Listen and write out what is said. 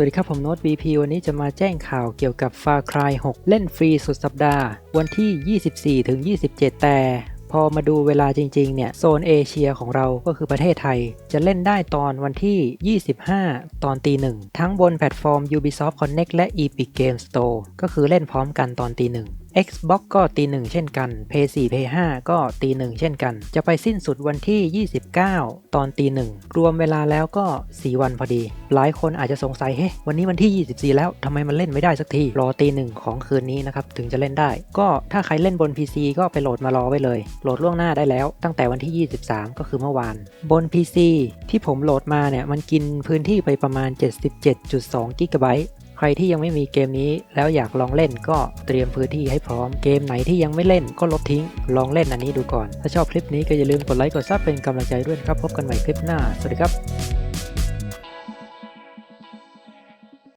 วัสดีครับ ผมโน้ต BP วันนี้จะมาแจ้งข่าวเกี่ยวกับ Far Cry 6 เล่นฟรีสุดสัปดาห์ วันที่ 24 ถึง 27 แต่ พอมาดูเวลาจริง ๆ เนี่ย โซนเอเชียของเราก็คือประเทศไทย จะเล่นได้ตอนวันที่ 25 ตอนตีหนึ่งทั้งบนแพลตฟอร์ม Ubisoft Connect และ Epic Game Store ก็คือเล่นพร้อมกันตอนตีหนึ่ง Xbox ก็ตีหนึ่งเช่นกัน PS4 PS5 ก็ตีหนึ่งเช่นกัน จะไปสิ้นสุดวันที่ 29 ตอนตีหนึ่งรวมเวลาแล้วก็ 4 วันพอดี หลายคนอาจจะสงสัย เฮ้วันนี้วันที่ 24 แล้วทำไมมันเล่นไม่ได้สักที รอตีหนึ่งของคืนนี้นะครับ ถึงจะเล่นได้ ก็ถ้าใครเล่นบน PC ก็ไปโหลดมารอไว้เลย โหลดล่วงหน้าได้แล้ว ตั้งแต่วันที่ 23 ก็คือเมื่อวาน บน PC ที่ผมโหลดมาเนี่ยมันกินพื้นที่ไปประมาณ 77.2กิกะไบต์ ใครที่ยังไม่มีเกมนี้แล้วอยากลองเล่นก็เตรียมพื้นที่ให้พร้อม เกมไหนที่ยังไม่เล่นก็ลบทิ้ง ลองเล่นอันนี้ดูก่อน ถ้าชอบคลิปนี้ก็อย่าลืมกดไลค์กดซับเป็นกำลังใจด้วยนะครับ พบกันใหม่คลิปหน้า สวัสดีครับ